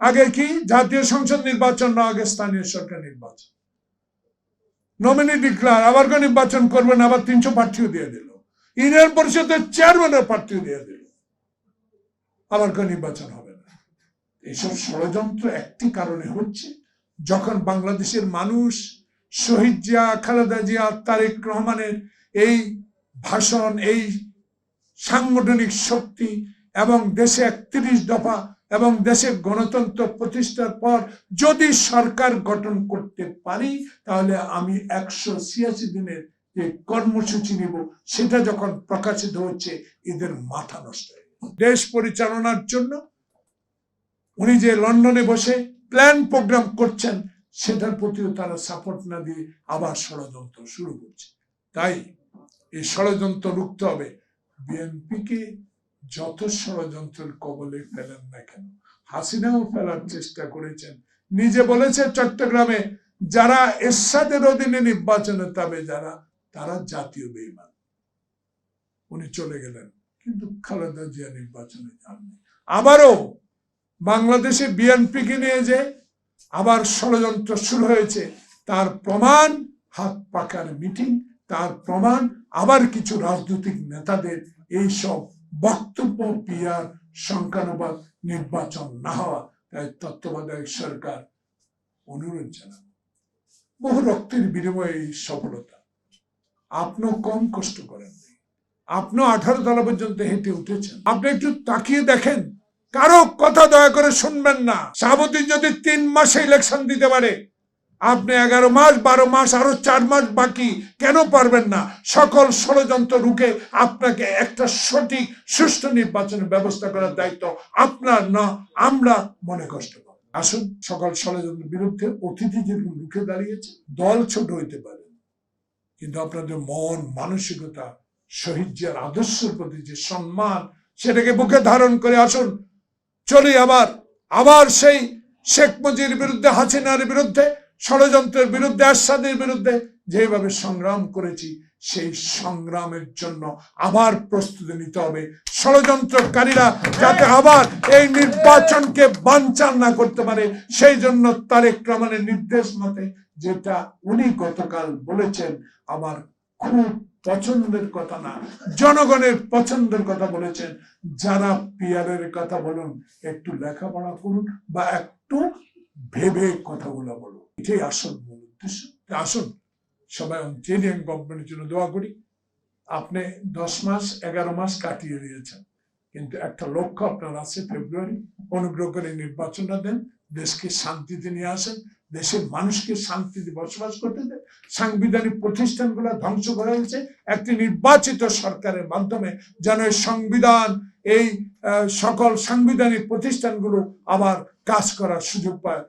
আগে কি? জাতীয় সংসদ নির্বাচন না, আগে স্থানীয় সরকার নির্বাচন। নমিনি ডিক্লার আবার নির্বাচন করবেন আবার তিনশো প্রার্থীও দিয়ে দিল। ইউনিয়ন পরিষদের চেয়ারম্যানের প্রার্থীও দিয়ে দিল। আবার নির্বাচন হবে না। এইসব ষড়যন্ত্র একটি কারণে হচ্ছে, যখন বাংলাদেশের মানুষ শহীদ জিয়া, খালেদা জিয়া, তারেক রহমানের এই ভাষণ, এই সাংগঠনিক শক্তি এবং দেশে একত্রিশ দফা এবং দেশে গণতন্ত্র প্রতিষ্ঠার পর যদি সরকার গঠন করতে পারি, তাহলে আমি একশো ছিয়াশি দিনের যে কর্মসূচি নিব, সেটা যখন প্রকাশিত হচ্ছে, এদের মাথা নষ্ট দেশ পরিচালনার জন্য উনি যে লন্ডনে বসে প্ল্যান প্রোগ্রাম করছেন, সেটার প্রতিও তারা সাপোর্ট না দিয়ে আবার ষড়যন্ত্র শুরু করছে। তাই এই ষড়যন্ত্র রুখতে হবে। বিএনপিকে যত ষড়যন্ত্রের কবলে ফেলেন না কেন? হাসিনাও ফেলার চেষ্টা করেছেন। নিজে বলেছে চট্টগ্রামে, যারা এরশাদের অধীনে নির্বাচনে তবে যারা, তারা জাতীয় বেইমান। উনি চলে গেলেন, কিন্তু খালেদা জিয়া নির্বাচনে যাননি। আবারও বাংলাদেশে বিএনপিকে নিয়ে যে আবার ষড়যন্ত্র শুরু হয়েছে, তার প্রমাণ, হাত পাকার মিটিং, তার প্রমাণ, আবার কিছু রাজনৈতিক নেতাদের এই সব বক্তব্য পিয়ার সংখ্যানুবাদ নির্বাচন না হওয়া, তাই তত্ত্বাবধায়ক সরকার অনুরোধ জানান বহু রক্তের বিনিময়ে এই সফলতা। আপনিও কম কষ্ট করেন আপনিও আঠারো তলা পর্যন্ত হেঁটে উঠেছেন। আপনি একটু তাকিয়ে দেখেন। কারও কথা দয়া করে শুনবেন না। সাবতী যদি তিন মাসে ইলেকশন দিতে পারে আপনি এগারো মাস, বারো মাস, আরও চার মাস বাকি, কেন পারবেন না? সকল ষড়যন্ত্র রুখে আপনাকে একটা সঠিক, সুষ্ঠু নির্বাচনের ব্যবস্থা করার দায়িত্ব আপনার না, আমরা মনে কষ্ট পাবো। আসুন, সকল ষড়যন্ত্রের বিরুদ্ধে অতিথি যেরকম রুখে দাঁড়িয়েছে, দল ছোট হইতে পারে। কিন্তু আপনাদের মন, মানসিকতা শহীদ জিয়ার আদর্শের প্রতি যে সম্মান, সেটাকে বুকে ধারণ করে আসুন। চলি আবার আবার সেই শেখ মুজির বিরুদ্ধে, হাসিনার বিরুদ্ধে ষড়যন্ত্রের বিরুদ্ধে, আসাদের বিরুদ্ধে যেভাবে সংগ্রাম করেছি, সেই সংগ্রামের জন্য আবার প্রস্তুতি নিতে হবে। ষড়যন্ত্রকারীরা যাতে আবার এই নির্বাচনকে বানচাল না করতে পারে, সেই জন্য তারেক রহমানের নির্দেশ মতে, যেটা উনি গতকাল বলেছেন, আমার খুব পছন্দের কথা না, জনগণের পছন্দের কথা বলেছেন, যারা পিয়ারের কথা বলুন, একটু লেখাপড়া করুন বা একটু ভেবে কথাগুলো বলুন। এটাই আসল মূল উদ্দেশ্য। আসুন সবাই অঞ্চেরিয়ান গভর্নমেন্টের জন্য দোয়া করি, আপনি দশ মাস, এগারো মাস কাটিয়ে দিয়েছেন। কিন্তু একটা লক্ষ্য আপনার আছে ফেব্রুয়ারি অনুগ্রহ করে নির্বাচনটা দেন, দেশকে শান্তিতে নিয়ে আসেন, দেশের মানুষকে শান্তিতে বসবাস করতে দেন। সাংবিধানিক প্রতিষ্ঠানগুলো ধ্বংস করা হয়েছে। একটি নির্বাচিত সরকারের মাধ্যমে যেন এই সংবিধান, এই সকল সাংবিধানিক প্রতিষ্ঠানগুলো আবার কাজ করার সুযোগ পায়।